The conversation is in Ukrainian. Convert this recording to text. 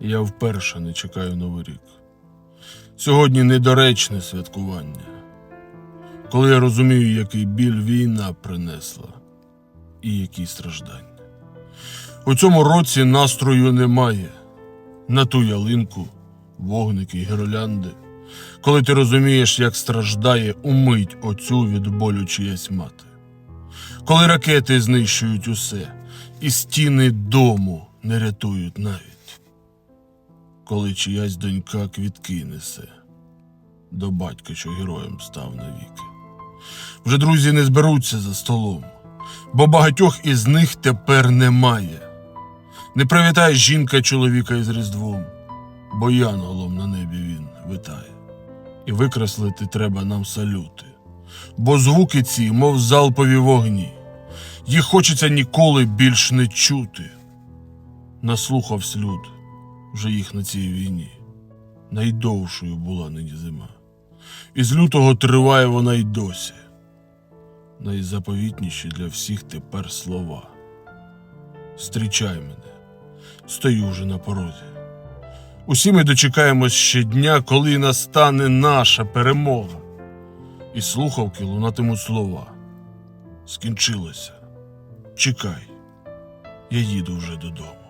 Я вперше не чекаю Новий рік. Сьогодні недоречне святкування. Коли я розумію, який біль війна принесла і які страждання. У цьому році настрою немає. На ту ялинку, вогники й гірлянди. Коли ти розумієш, як страждає умить оцю від болю чиясь мати. Коли ракети знищують усе, і стіни дому не рятують навіть. Коли чиясь донька квітки несе до батька, що героєм став навіки. Вже друзі не зберуться за столом, бо багатьох із них тепер немає. Не привітає жінка чоловіка із Різдвом, бо янголом на небі він витає. І викреслити треба нам салюти, бо звуки ці, мов залпові вогні, їх хочеться ніколи більш не чути. Наслухавсь люд вже їх на цій війні. Найдовшою була нині зима. І з лютого триває вона й досі. Найзаповітніші для всіх тепер слова. Зустрічай мене, стою вже на порозі. Усі ми дочекаємось ще дня, коли настане наша перемога. І слухавки лунатимуть слова. Скінчилося. Чекай, я їду вже додому.